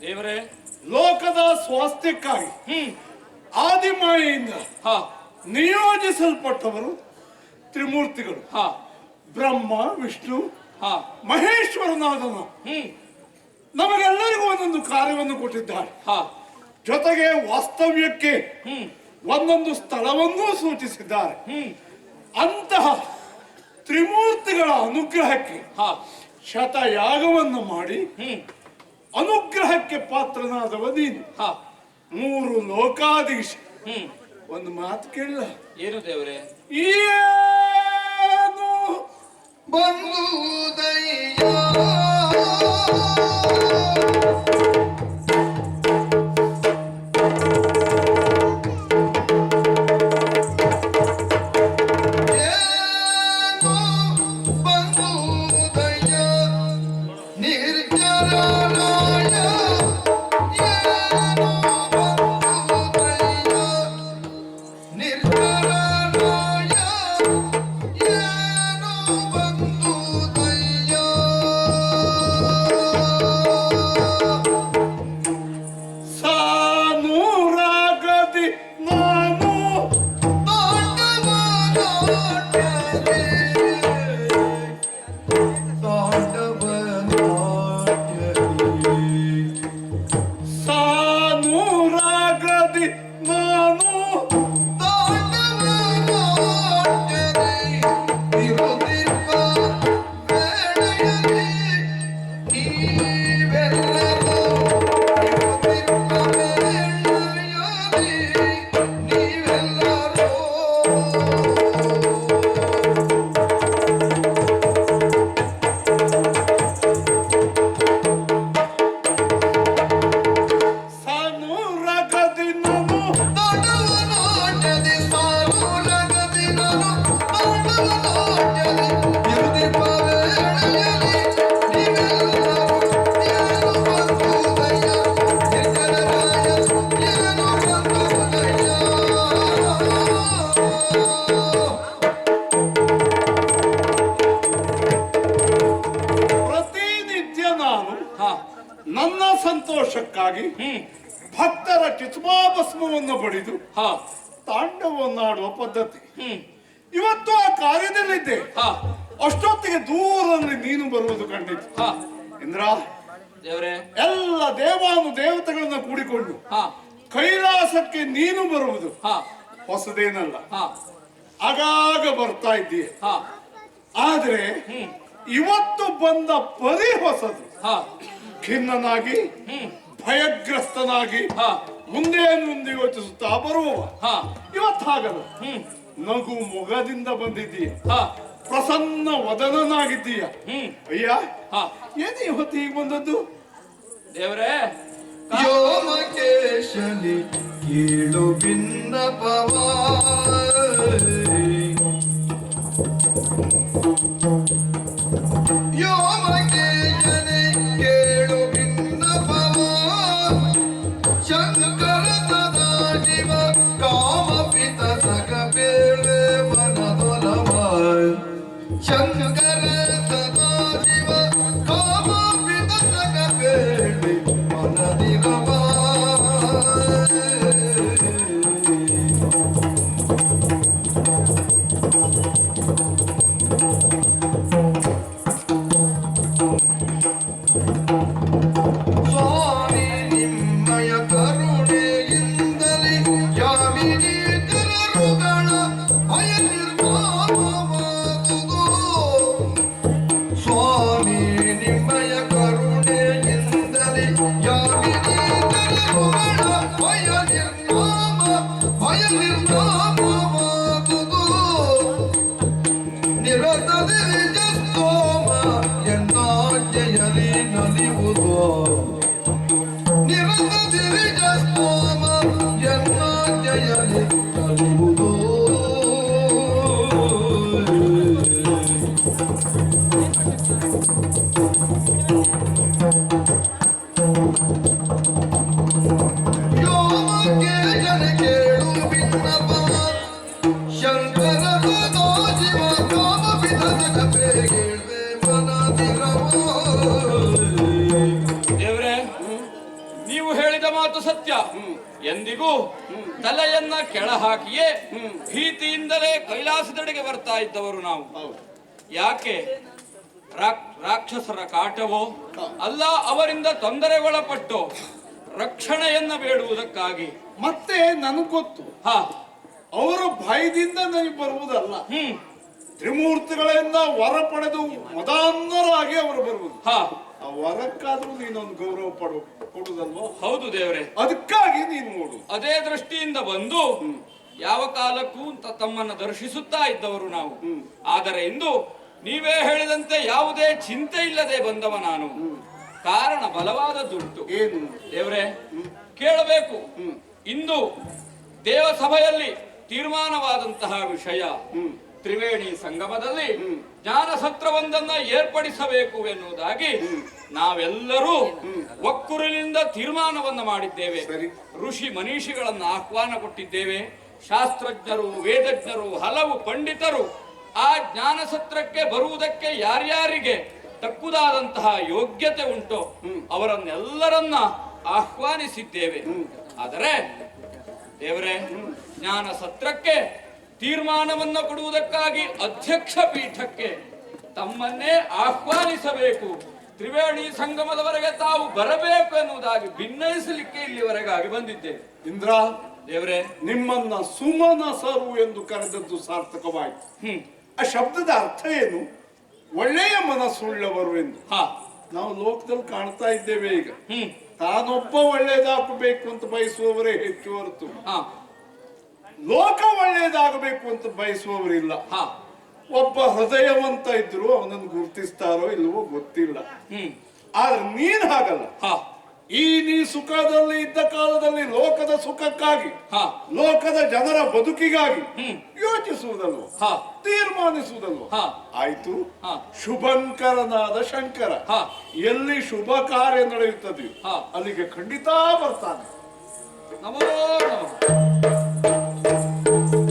ದೇವರೇ. ಲೋಕದ ಸ್ವಾಸ್ಥ್ಯಕ್ಕಾಗಿ ಹ್ಮ್. ಆದಿಮಾಯೆಯಿಂದ ಹಾ. ನಿಯೋಜಿಸಲ್ಪಟ್ಟವರು ತ್ರಿಮೂರ್ತಿಗಳು. ಹಾ. ಬ್ರಹ್ಮ ವಿಷ್ಣು ಹಾ. ಮಹೇಶ್ವರನಾದನು. ಹ್ಮ್. ನಮಗೆಲ್ಲರಿಗೂ ಒಂದೊಂದು ಕಾರ್ಯವನ್ನು ಕೊಟ್ಟಿದ್ದಾರೆ. ಹಾ. ಜೊತೆಗೆ ವಾಸ್ತವ್ಯಕ್ಕೆ ಹ್ಮ್. ಒಂದೊಂದು ಸ್ಥಳವನ್ನೂ ಸೂಚಿಸಿದ್ದಾರೆ. ಹ್ಮ್. ಅಂತಹ ತ್ರಿಮೂರ್ತಿಗಳ ಅನುಗ್ರಹಕ್ಕೆ ಹಾ. ಶತಯಾಗವನ್ನು ಮಾಡಿ ಹ್ಮ್. ಅನುಗ್ರಹಕ್ಕೆ ಪಾತ್ರನಾದವ ನೀನು. ಹಾ. ಮೂರು ಲೋಕಾಧೀಶ ಹ್ಮ್. ಒಂದು ಮಾತು ಕೇಳಲ್ಲ. ಏನು ದೇವ್ರೆ? ಏನು ಬಂದು no, ಬಂಗುದಯ್ಯ Mama! ನನ್ನ ಸಂತೋಷಕ್ಕಾಗಿ ಭಕ್ತರ ಚಿತ್ಮಾಭಸ್ಮವನ್ನು ಬಡಿದು ಹಾ. ತಾಂಡವನ್ನಾಡುವ ಪದ್ಧತಿ. ಇವತ್ತು ಆ ಕಾರ್ಯದಲ್ಲಿದ್ದೆ. ಹಾ. ಅಷ್ಟೊತ್ತಿಗೆ ದೂರದಲ್ಲಿ ನೀನು ಬರುವುದು ಕಂಡಿತು. ಹಾ. ಇಂದ್ರ ದೇವರೇ. ಎಲ್ಲ ದೇವಾನು ದೇವತೆಗಳನ್ನ ಕೂಡಿಕೊಂಡು ಹಾ. ಕೈಲಾಸಕ್ಕೆ ನೀನು ಬರುವುದು. ಹಾ. ಹೊಸದೇನಲ್ಲ. ಹಾ. ಆಗಾಗ ಬರ್ತಾ ಇದ್ದೀಯ. ಹಾ. ಆದ್ರೆ ಇವತ್ತು ಬಂದ ಪರಿ ಹೊಸದು. ಹಾ. ಖಿನ್ನನಾಗಿ ಭಯಗ್ರಸ್ತನಾಗಿ ಹಾ. ಮುಂದೆ ಮುಂದೆ ಯೋಚಿಸುತ್ತಾ ಬರುವ ಹಾ. ಇವತ್ತು ಹಾಗಲ್ಲ ಹ್ಮ್. ನಗು ಮೊಗದಿಂದ ಬಂದಿದ್ದೀಯ. ಹಾ. ಪ್ರಸನ್ನ ವದನನಾಗಿದ್ದೀಯ. ಹ್ಮ್. ಅಯ್ಯ ಹಾ. ಏನು ಇವತ್ತು ಈಗ ಬಂದದ್ದು? ದೇವರೇ ಯೋಮಕೇಶನಿ ಕೀಳು ಭಿನ್ನಪವ ಯೋಮಕೇಶನಿ Thank you. ದೇವರೇ, ನೀವು ಹೇಳಿದ ಮಾತು ಸತ್ಯ. ಎಂದಿಗೂ ತಲೆಯನ್ನ ಕೆಳ ಹಾಕಿಯೇ ಭೀತಿಯಿಂದಲೇ ಕೈಲಾಸದೆಡೆಗೆ ಬರ್ತಾ ಇದ್ದವರು ನಾವು. ಯಾಕೆ? ರಾಕ್ಷಸರ ಕಾಟವೋ? ಅಲ್ಲ ಅವರಿಂದ ತೊಂದರೆಗೊಳಪಟ್ಟು? ರಕ್ಷಣೆಯನ್ನ ಬೇಡುವುದಕ್ಕಾಗಿ. ಮತ್ತೆ ನನಗ್ ಗೊತ್ತು. ಹಾ. ಅವರ ಭಯದಿಂದ ನನಗೆ ಬರುವುದಲ್ಲ. ಹ್ಮ್. ತ್ರಿಮೂರ್ತಿಗಳಿಂದ ವರ ಪಡೆದು ಮದಾನ್ನರಾಗಿ ಅವರು ಬರುವುದು. ಹಾ. ಆ ವರಕ್ಕಾದ್ರೂ ನೀನೊಂದು ಗೌರವ ಪಡು ಕೊಡುದಲ್ವೋ? ಹೌದು ದೇವರೇ. ಅದಕ್ಕಾಗಿ ನೀನು ನೋಡು. ಅದೇ ದೃಷ್ಟಿಯಿಂದ ಬಂದು ಯಾವ ಕಾಲಕ್ಕೂ ತಮ್ಮನ್ನ ದರ್ಶಿಸುತ್ತಾ ಇದ್ದವರು ನಾವು. ಆದರೆ ಇಂದು ನೀವೇ ಹೇಳಿದಂತೆ ಯಾವುದೇ ಚಿಂತೆ ಇಲ್ಲದೆ ಬಂದವ ನಾನು. ಕಾರಣ ಬಲವಾದ ದುಡ್ಡು. ಏನು? ದೇವರೇ ಕೇಳಬೇಕು. ಇಂದು ದೇವಸಭೆಯಲ್ಲಿ ತೀರ್ಮಾನವಾದಂತಹ ವಿಷಯ. ತ್ರಿವೇಣಿ ಸಂಗಮದಲ್ಲಿ ಜ್ಞಾನ ಸತ್ರವೊಂದನ್ನ ಏರ್ಪಡಿಸಬೇಕು ಎನ್ನುವುದಾಗಿ ನಾವೆಲ್ಲರೂ ಒಕ್ಕೂರಿನಿಂದ ತೀರ್ಮಾನವನ್ನ ಮಾಡಿದ್ದೇವೆ. ಋಷಿ ಮನೀಷಿಗಳನ್ನು ಆಹ್ವಾನ ಕೊಟ್ಟಿದ್ದೇವೆ. ಶಾಸ್ತ್ರಜ್ಞರು ವೇದಜ್ಞರು ಹಲವು ಪಂಡಿತರು ಆ ಜ್ಞಾನ ಸತ್ರಕ್ಕೆ ಬರುವುದಕ್ಕೆ ಯಾರ್ಯಾರಿಗೆ ತಕ್ಕುದಾದಂತಹ ಯೋಗ್ಯತೆ ಉಂಟು ಅವರನ್ನೆಲ್ಲರನ್ನ ಆಹ್ವಾನಿಸಿದ್ದೇವೆ. ಆದರೆ ದೇವರೇ ಜ್ಞಾನ ಸತ್ರಕ್ಕೆ ತೀರ್ಮಾನವನ್ನು ಕೊಡುವುದಕ್ಕಾಗಿ ಅಧ್ಯಕ್ಷ ಪೀಠಕ್ಕೆ ತಮ್ಮನ್ನೇ ಆಹ್ವಾನಿಸಬೇಕು. ತ್ರಿವೇಣಿ ಸಂಗಮದವರೆಗೆ ತಾವು ಬರಬೇಕು ಎನ್ನುವುದಾಗಿ ಭಿನ್ನಯಿಸಲಿಕ್ಕೆ ಇಲ್ಲಿವರೆಗಾಗಿ ಬಂದಿದ್ದೇವೆ. ಇಂದ್ರ ದೇವರೇ. ನಿಮ್ಮನ್ನ ಸುಮನಸರು ಎಂದು ಕರೆದದ್ದು ಸಾರ್ಥಕವಾಯಿತು. ಆ ಶಬ್ದದ ಅರ್ಥ ಏನು? ಒಳ್ಳೆಯ ಮನಸ್ಸುಳ್ಳವರು ಎಂದು. ಹಾ. ನಾವು ಲೋಕದಲ್ಲಿ ಕಾಣ್ತಾ ಇದ್ದೇವೆ ಈಗ. ಹ್ಮ್. ತಾನೊಬ್ಬ ಒಳ್ಳೇದಾಗಬೇಕು ಅಂತ ಬಯಸುವವರೇ ಹೆಚ್ಚು ಹೊರತು. ಹಾ. ಲೋಕ ಒಳ್ಳೇದಾಗಬೇಕು ಅಂತ ಬಯಸುವವರಿಲ್ಲ. ಹಾ. ಒಬ್ಬ ಹೃದಯವಂತ ಇದ್ರು ಅವನನ್ನು ಗುರುತಿಸ್ತಾರೋ ಇಲ್ಲವೋ ಗೊತ್ತಿಲ್ಲ. ಹ್ಮ್. ಆದ್ರೆ ನೀನ್ ಹಾಗಲ್ಲ. ಹಾ. ಈ ನೀ ಸುಖದಲ್ಲಿ ಇದ್ದ ಕಾಲದಲ್ಲಿ ಲೋಕದ ಸುಖಕ್ಕಾಗಿ ಹಾ. ಲೋಕದ ಜನರ ಬದುಕಿಗಾಗಿ ಹ್ಮ್. ಯೋಚಿಸುವುದಲ್ವ ಹಾ. ತೀರ್ಮಾನಿಸುವುದಲ್ವ? ಹಾ. ಆಯ್ತು. ಹಾ. ಶುಭಂಕರನಾದ ಶಂಕರ. ಹಾ. ಎಲ್ಲಿ ಶುಭ ಕಾರ್ಯ ನಡೆಯುತ್ತದೆ ಹಾ. ಅಲ್ಲಿಗೆ ಖಂಡಿತ ಬರ್ತಾನೆ. ನಮೋ ನಮಃ.